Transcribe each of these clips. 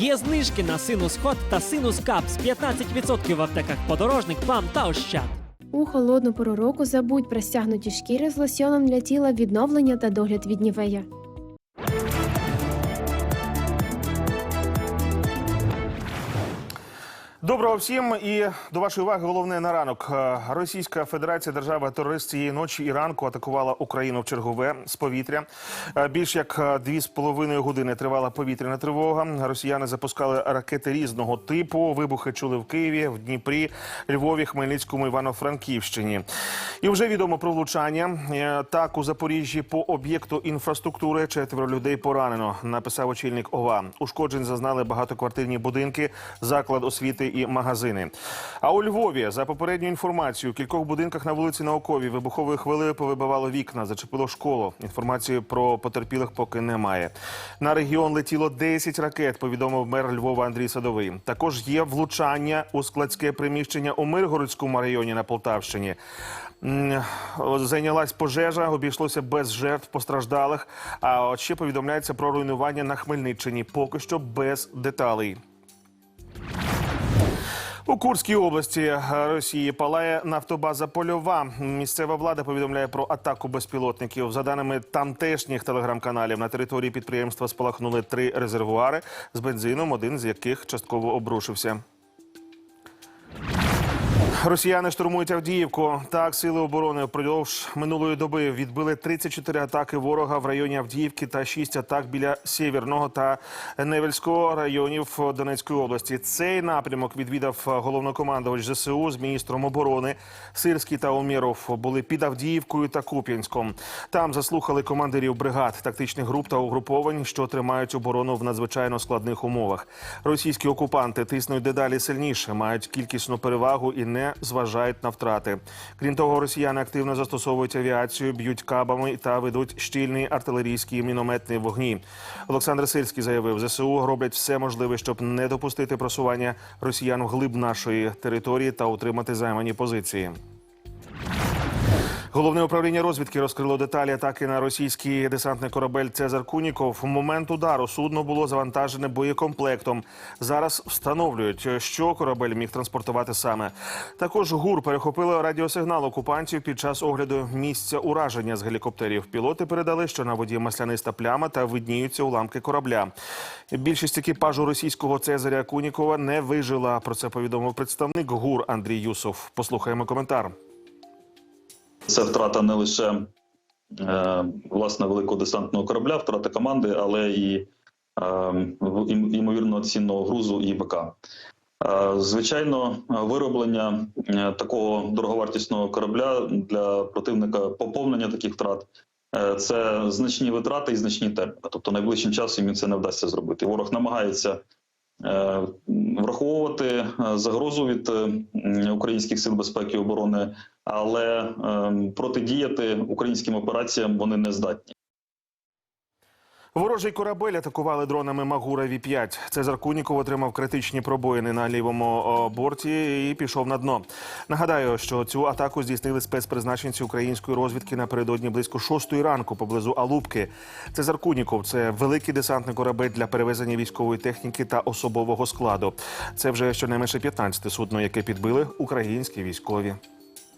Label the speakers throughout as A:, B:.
A: Є знижки на синус ход та синус з 15% в аптеках подорожник, плам та ощад.
B: У холодну пору року забудь про стягнуті шкіри з лосьоном для тіла відновлення та догляд від нівея.
C: Доброго всім і до вашої уваги головне на ранок. Е, Російська Федерація держава терорист цієї ночі і ранку атакувала Україну в чергове з повітря. Е, Більш як е, дві з половиною години тривала повітряна тривога. Росіяни запускали ракети різного типу. Вибухи чули в Києві, в Дніпрі, Львові, Хмельницькому, Івано-Франківщині. І вже відомо про влучання. Так у Запоріжжі по об'єкту інфраструктури четверо людей поранено. Написав очільник ОВА. Ушкоджень зазнали багатоквартирні будинки, заклад освіти і магазини. А у Львові, за попередньою інформацією, в кількох будинках на вулиці Науковій вибуховою хвилею повибивало вікна, зачепило школу. Інформації про потерпілих поки немає. На регіон летіло 10 ракет. Повідомив мер Львова Андрій Садовий. Також є влучання у складське приміщення у Миргородському районі на Полтавщині. Зайнялась пожежа, обійшлося без жертв постраждалих. А от ще повідомляється про руйнування на Хмельниччині. Поки що без деталей. У Курській області Росії палає нафтобаза Польова. Місцева влада повідомляє про атаку безпілотників. За даними тамтешніх телеграм-каналів, на території підприємства спалахнули три резервуари з бензином, один з яких частково обрушився. Росіяни штурмують Авдіївку. Так, сили оборони впродовж минулої доби відбили 34 атаки ворога в районі Авдіївки та 6 атак біля Сєвєрного та Невельського районів Донецької області. Цей напрямок відвідав головнокомандувач ЗСУ з міністром оборони. Сирський та Омєров були під Авдіївкою та Куп'янськом. Там заслухали командирів бригад, тактичних груп та угруповань, що тримають оборону в надзвичайно складних умовах. Російські окупанти тиснуть дедалі сильніше, мають кількісну перевагу і не зважають на втрати. Крім того, росіяни активно застосовують авіацію, б'ють кабами та ведуть щільний артилерійський і мінометний вогні. Олександр Сильський заявив, ЗСУ роблять все можливе, щоб не допустити просування росіян глиб нашої території та утримати займані позиції. Головне управління розвідки розкрило деталі атаки на російський десантний корабель Цезар Куніков. В момент удару судно було завантажене боєкомплектом. Зараз встановлюють, що корабель міг транспортувати саме. Також ГУР перехопило радіосигнал окупантів під час огляду місця ураження з гелікоптерів. Пілоти передали, що на воді масляниста пляма та видніються уламки корабля. Більшість екіпажу російського Цезаря Кунікова не вижила. Про це повідомив представник ГУР Андрій Юсов. Послухаємо коментар.
D: Це втрата не лише е, власне великого десантного корабля, втрата команди, але і е, ймовірно цінного грузу і БК. Е, Звичайно, вироблення такого дороговартісного корабля для противника поповнення таких втрат це значні витрати і значні терміни. Тобто найближчим часом їм це не вдасться зробити. Ворог намагається враховувати загрозу від українських сил безпеки і оборони, але е, протидіяти українським операціям вони не здатні.
C: Ворожий корабель атакували дронами Магура Ві-5. Цезар Куніков отримав критичні пробоїни на лівому борті і пішов на дно. Нагадаю, що цю атаку здійснили спецпризначенці української розвідки напередодні близько шостої ранку поблизу Алубки. Цезар Куніков це великий десантний корабель для перевезення військової техніки та особового складу. Це вже щонайменше 15 судно, яке підбили українські військові.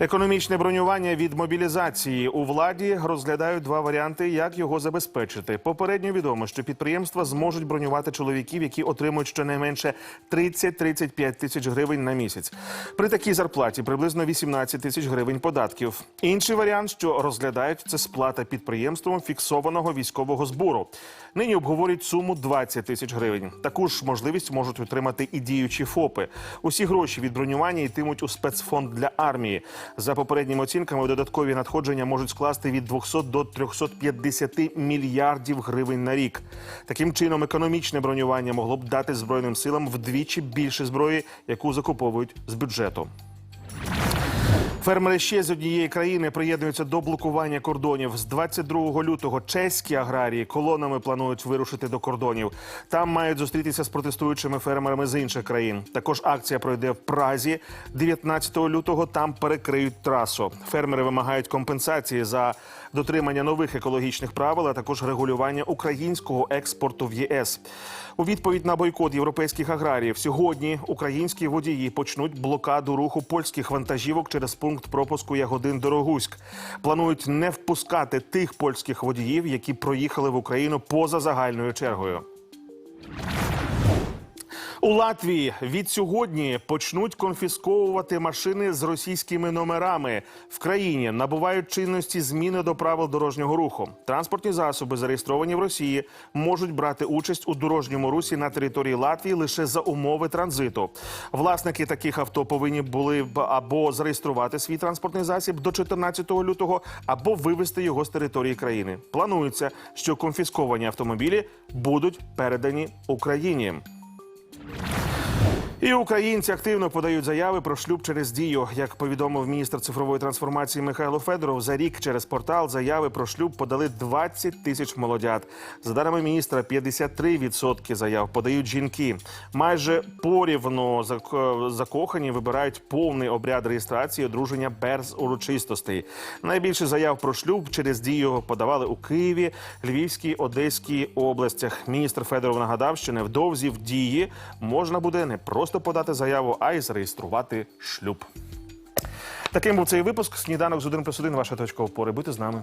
C: Економічне бронювання від мобілізації у владі розглядають два варіанти, як його забезпечити. Попередньо відомо, що підприємства зможуть бронювати чоловіків, які отримують щонайменше 30-35 тисяч гривень на місяць. При такій зарплаті приблизно 18 тисяч гривень податків. Інший варіант, що розглядають, це сплата підприємством фіксованого військового збору. Нині обговорюють суму 20 тисяч гривень. Таку ж можливість можуть отримати і діючі ФОПи. Усі гроші від бронювання йтимуть у спецфонд для армії. За попередніми оцінками, додаткові надходження можуть скласти від 200 до 350 мільярдів гривень на рік. Таким чином, економічне бронювання могло б дати збройним силам вдвічі більше зброї, яку закуповують з бюджету. Фермери ще з однієї країни приєднуються до блокування кордонів. З 22 лютого чеські аграрії колонами планують вирушити до кордонів. Там мають зустрітися з протестуючими фермерами з інших країн. Також акція пройде в Празі 19 лютого. Там перекриють трасу. Фермери вимагають компенсації за дотримання нових екологічних правил, а також регулювання українського експорту в ЄС. У відповідь на бойкот європейських аграріїв сьогодні українські водії почнуть блокаду руху польських вантажівок через пункт пропуску Ягодин Дорогуськ. Планують не впускати тих польських водіїв, які проїхали в Україну поза загальною чергою. У Латвії від сьогодні почнуть конфісковувати машини з російськими номерами. В країні набувають чинності зміни до правил дорожнього руху. Транспортні засоби, зареєстровані в Росії, можуть брати участь у дорожньому русі на території Латвії лише за умови транзиту. Власники таких авто повинні були б або зареєструвати свій транспортний засіб до 14 лютого, або вивезти його з території країни. Планується, що конфісковані автомобілі будуть передані Україні. І українці активно подають заяви про шлюб через дію. Як повідомив міністр цифрової трансформації Михайло Федоров, за рік через портал заяви про шлюб подали 20 тисяч молодят. За даними міністра, 53% заяв подають жінки. Майже порівну закохані вибирають повний обряд реєстрації одруження без урочистостей. Найбільше заяв про шлюб через дію подавали у Києві, Львівській, Одеській областях. Міністр Федоров нагадав, що невдовзі в дії можна буде не просто подати заяву, а й зареєструвати шлюб. Таким був цей випуск. Сніданок з 1 плюс 1. Ваша точка опори. Будьте з нами.